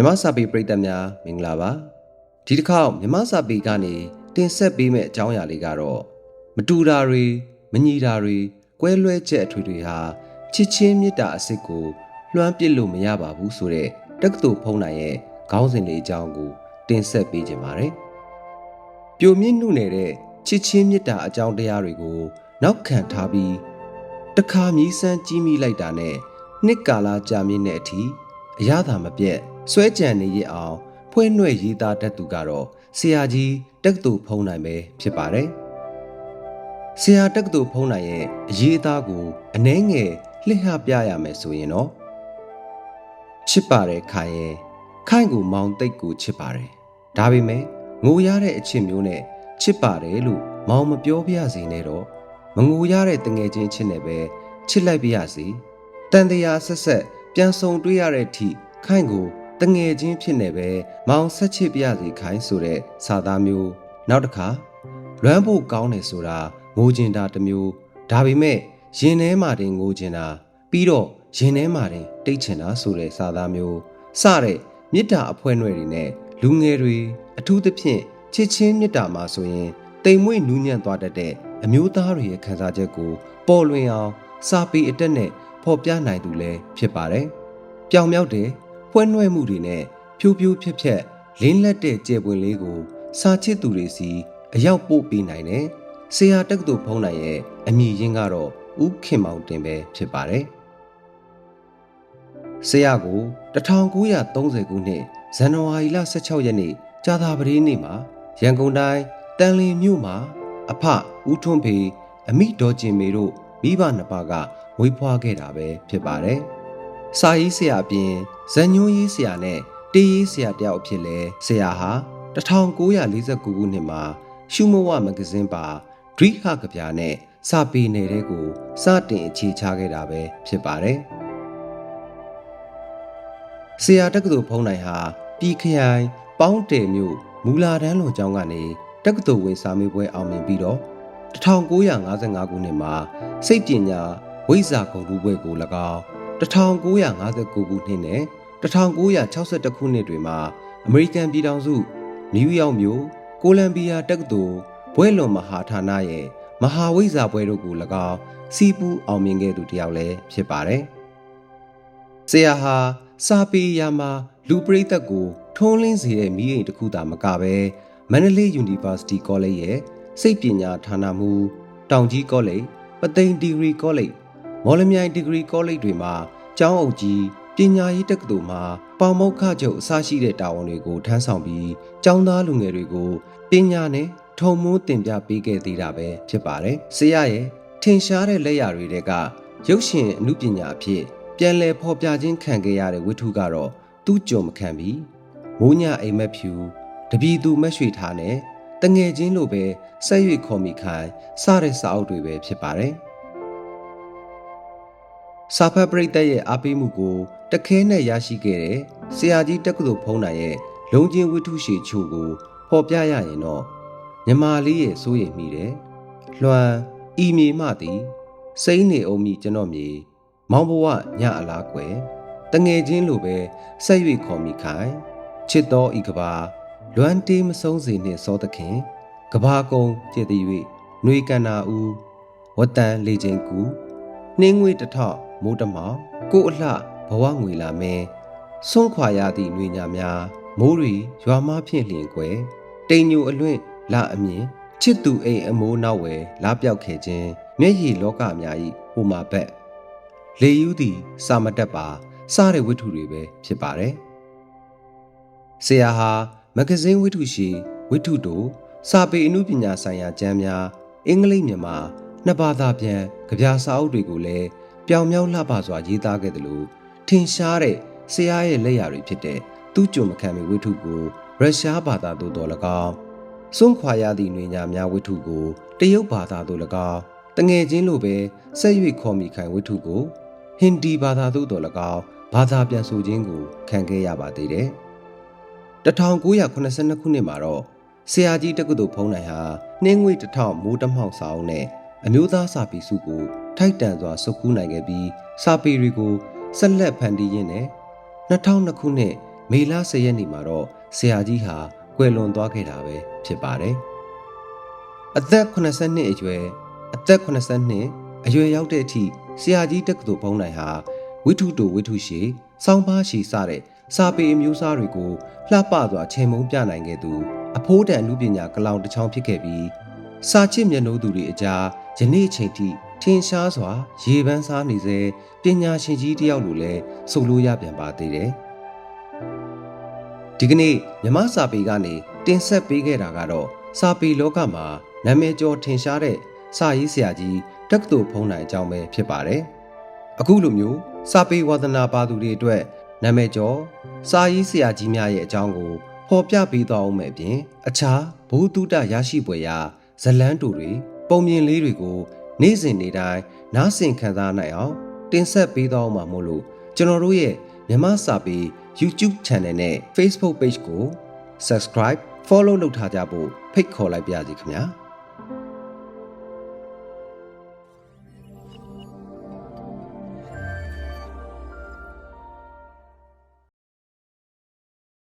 မြမစာပေပရိသတ်များမင်္ဂလာပါဒီတစ်ခေါက်မြမစာပေကနေတင်ဆက်ပေးမယ့်အကြောင်းအရာလေးကတော့မတူတာတွေမညီတာတွေကွဲလွဲချက်အထွေတွေဟာချစ်ချင်းမေတ္တာအစစ်ကိုလွှမ်းပစ်လို့မရပါဘူးဆိုတဲ့တက္ကသိုလ်ဖုံးနိုင်ရဲ့ခေါင်းစဉ်လေးအကြောင်းကိုတင်ဆက်ပေးခြင်းပါတယ်ပြိုမြင့်နှုနေတဲ့ချစ်ချင်းမေတ္တာအကြောင်းတရားတွေကို နောက်ခံထားပြီးတခါမြည်ဆန်းကြီးမိလိုက်တာနဲ့နှစ်ကာလကြာမြင့်တဲ့အထိအရသာမပြတ် ဆွဲကြံနေရအောင်ဖွင့်နှွဲ့ရေးသားတတ်သူကတော့ဆရာကြီးတက္ကသိုလ်ဖုံးနိုင်ပဲဖြစ်ပါတယ်ဆရာတက္ကသိုလ်ဖုံးနိုင်ရဲ့အရေးအသားကိုအနှဲငယ်လှည့်ဟပြရမယ်ဆိုရင်တော့ချစ်ပါတယ်ခိုင်ရဲ့ခိုင်ကိုမောင်တိတ်ကိုချစ်ပါတယ်ဒါပေမဲ့ငိုရတဲ့အချစ်မျိုးနဲ့ချစ်ပါတယ်လို့မောင်မပြောပြရစေနဲ့တော့မငိုရတဲ့တငယ်ချင်းချစ်နဲ့ပဲချစ်လိုက်ပြရစီတန်တရားဆက်ဆက်ပြန်ဆုံတွေ့ရတဲ့အထိခိုင်ကို တငယ်ချင်းဖြစ်နေပဲမောင်ဆက်ချစ်ပြရစီခိုင်းဆိုတဲ့စာသားမျိုးနောက်တစ်ခါလွမ်းဖို့ကောင်းတယ်ဆိုတာငိုကျင်တာတစ်မျိုးဒါပေမဲ့ရင်ထဲမှာတင်ငိုကျင်တာပြီးတော့ရင်ထဲမှာတင်တိတ်ချင်တာဆိုတဲ့စာသားမျိုးစတဲ့မေတ္တာအဖွဲနွယ်တွေနဲ့လူငယ်တွေအထူးသဖြင့်ချစ်ချင်းမေတ္တာမှာဆိုရင်တိမ်မွေ့နူးညံ့သွားတတ်တဲ့အမျိုးသားတွေရဲ့ခံစားချက်ကို ပေါ်လွင်အောင်စာပေအတက်နဲ့ဖော်ပြနိုင်သူလည်းဖြစ်ပါတယ်။ပြောင်မြောက်တဲ့ ဖွဲနှွဲမှုတွေနဲ့ဖြိုးဖြိုးဖြက်ဖြက်လင်းလက်တဲ့ကြယ်ပွင့်လေးကို စာချစ်သူတွေစီအရောက်ပို့ပေးနိုင်တယ်။ဆရာတက္ကသိုလ်ဖုံးနိုင်ရဲ့အမည်ရင်းကတော့ဦးခင်မောင်တင်ပဲဖြစ်ပါတယ်။ဆရာကို1930ခုနှစ်ဇန်နဝါရီလ16ရက်နေ့ကြာသာပတေးနေ့မှာရန်ကုန်တိုင်းတန်လင်းမြို့မှာ အဖဦးထွန်းဖေအမိဒေါ်ကျင်မေတို့မိဘနှစ်ပါးကဝေးဖွားခဲ့တာပဲဖြစ်ပါတယ်။ စာရေးဆရာအပြင်ဇန်ညွန်းရေးဆရာနဲ့တေးရေးဆရာတယောက်အဖြစ်လဲဆရာဟာ1949ခုနှစ်မှာရှုမဝမဂ္ဂဇင်းပါဒရိဟကဗျာနဲ့စာပေနယ်တဲ့ကိုစတင်အခြေချခဲ့တာပဲဖြစ်ပါတယ်။ဆရာတက္ကသိုလ်ဖုံးနိုင်ဟာပြည်ခရိုင်ပေါင်းတယ်မြို့မူလာတန်းလွန်ကျောင်းကနေတက္ကသိုလ်ဝင်စာမေးပွဲအောင်မြင်ပြီးတော့1955ခုနှစ်မှာစိတ်ပညာဝိဇ္ဇာဂုဏ်ထူးဘွဲ့ကို၎င်း 1959ခုနှစ်နဲ့1962ခုနှစ်တွေမှာအမေရိကန်ပြည်ထောင်စုနယူးယောက်မြို့ကိုလံဘီယာတက္ကသိုလ်ဘွဲ့လွန်မဟာဌာနရဲ့မဟာဝိဇ္ဇာဘွဲ့တို့ကို၎င်းစီးပူးအောင်မြင်ခဲ့သူတစ်ယောက်လည်းဖြစ်ပါတယ်။ဆရာဟာစာပေရာမှာလူပရိသတ်ကိုထုံးလင်းစေတဲ့မိအိမ်တစ်ခုသာမကပဲမန္တလေး University College ရဲ့စိတ်ပညာဌာနမှတောင်ကြီး College ပသိမ်ဒီဂရီကောလိပ် မော်လမြိုင်ဒီဂရီကောလိပ်တွေမှာကျောင်းအုပ်ကြီးပညာရေးတက္ကသိုလ်မှာပေါမောက္ခချုပ်အစရှိတဲ့တာဝန်တွေကိုထမ်းဆောင်ပြီးကျောင်းသားလူငယ်တွေကိုပညာနဲ့ထုံမိုးတင်ပြပေးခဲ့သေးတာပဲဖြစ်ပါတယ်။ဆရာရဲ့ထင်ရှားတဲ့လက်ရာတွေကရုပ်ရှင်အမှုပညာအဖြစ်ပြန်လည်ဖော်ပြခြင်းခံခဲ့ရတဲ့ဝတ္ထုကတော့သူ့ကြုံမခံပြီးမိုးညအိမ်မက်ဖြူတပီသူမက်ရွှေထားနဲ့တငယ်ချင်းလိုပဲဆက်ရွေခေါ်မိခိုင်စတဲ့စာအုပ်တွေပဲဖြစ်ပါတယ်။ စာဖတ်ပရိသတ်ရဲ့အားပေးမှုကိုတခဲနဲ့ရရှိခဲ့တဲ့ဆရာကြီးတက္ကသိုလ်ဖုံးနိုင်ရဲ့လုံချင်းဝတ္ထုရှည်ချို့ကိုဖော်ပြရရင်တော့မြမာလေးရဲ့စိုးရိမ်မိတယ်။လွှမ်းဤမြေမှသည်စိမ့်နေအောင်မိကျွန်တော်မြေမောင်ဘဝညအလားကွယ်တငယ်ချင်းလိုပဲဆက်၍ခေါ်မိခိုင်ချစ်တော်ဤကဘာလွမ်းတေးမဆုံးစေနှင့်စောသခင်ကဘာကုံကြည်သည်၍နှွေကန်နာဦးဝတန်လေချင်းကူနှင်းငွေတထ မိုးတမောင်ကိုအလှဘဝငွေလာမင်းဆွန့်ခွာရသည့်နှွေညာများမိုးရီရွာမဖြင့်လျင်ကွယ်တိမ်ညိုအလွင့်လာအမြင်ချစ်သူအိမ်အမိုးနောက်ဝယ်လာပြောက်ခဲ့ခြင်းမျက်ရည်လောကများ၏ဟိုမာဘက်လေယူသည်စာမတက်ပါစတဲ့ဝတ္ထုတွေပဲဖြစ်ပါတယ်ဆရာဟာမဂ္ဂဇင်းဝတ္ထုရှိဝတ္ထုတို့စာပေအမှုပညာဆိုင်ရာကျမ်းများအင်္ဂလိပ်မြန်မာနှစ်ဘာသာပြန်ကြပြစာအုပ်တွေကိုလည်း ပြောင်မြောက်လှပစွာရေးသားခဲ့တယ်လို့ထင်ရှားတဲ့ဆရာရဲ့လက်ရာတွေဖြစ်တဲ့သူ့ကြုံမခံမီဝတ္ထုကိုရုရှားဘာသာသို့တော်၎င်းစွန့်ခွာရသည့်ຫນွေညာများဝတ္ထုကိုတရုတ်ဘာသာသို့၎င်းတငယ်ချင်းလိုပဲဆက်၍ခေါ်မိခိုင်ဝတ္ထုကိုဟင်ဒီဘာသာသို့တော်၎င်းဘာသာပြန်ဆိုခြင်းကိုခံခဲ့ရပါသေးတယ်1982ခုနှစ်မှာတော့ဆရာကြီးတက္ကသိုလ်ဖုံးနိုင်ဟာနှင်းငွေတစ်ထောင်မိုးတမောက်ဆောင်နဲ့အမျိုးသားစာပေစုကို ထိုက်တန်စွာစုကူးနိုင်ခဲ့ပြီးစာပေတွေကိုဆက်လက်ဖန်တီးရင်းနဲ့2002ခုနှစ်မေလ10ရက်နေ့မှာတော့ဆရာကြီးဟာကွယ်လွန်သွားခဲ့တာပဲဖြစ်ပါတယ်အသက်82အရွယ်အသက်82အရွယ်ရောက်တဲ့အထိဆရာကြီးတက္ကသိုလ်ဘုံနိုင်ဟာဝိထုတူဝိထုရှိစောင်းပါးရှိစတဲ့စာပေအမျိုးအစားတွေကိုလှပစွာချိန်မုံပြနိုင်ခဲ့သူအဖိုးတန်အမှုပညာကလောင်တစ်ချောင်းဖြစ်ခဲ့ပြီးစာချစ်မျက်နှိုးသူတွေအကြားယနေ့အချိန်ထိ ထင်ရှားစွာ ရေပန်းစားနေစေပညာရှင်ကြီးတစ်ယောက်လိုလဲဆိုလို့ရပြန်ပါသေးတယ်ဒီကနေ့မြမစာပေကနေတင်ဆက်ပေးခဲ့တာကတော့စာပေလောကမှာနာမည်ကျော်ထင်ရှားတဲ့စာရေးဆရာကြီးတက္ကသိုလ်ဖုံးနိုင်အကြောင်းပဲဖြစ်ပါတယ်အခုလိုမျိုးစာပေဝါသနာပါသူတွေအတွက်နာမည်ကျော်စာရေးဆရာကြီးများရဲ့အကြောင်းကိုဖော်ပြပေးသွားအောင်မယ်အပြင်အခြားဘ ഹു တုတရရှိပွဲရာဇလန်းတူတွေပုံမြင်လေးတွေကို နေ့စဉ်နေ့တိုင်းနားဆင်ခံစားနိုင်အောင်တင်ဆက်ပေးသွားအောင်မှာမို့လို့ကျွန်တော်တို့ရဲ့မြမစာပေ YouTube Channel နဲ့ Facebook Page ကို Subscribe Follow လုပ်ထားကြဖို့ဖိတ်ခေါ်လိုက်ပါရစေခင်ဗျာ။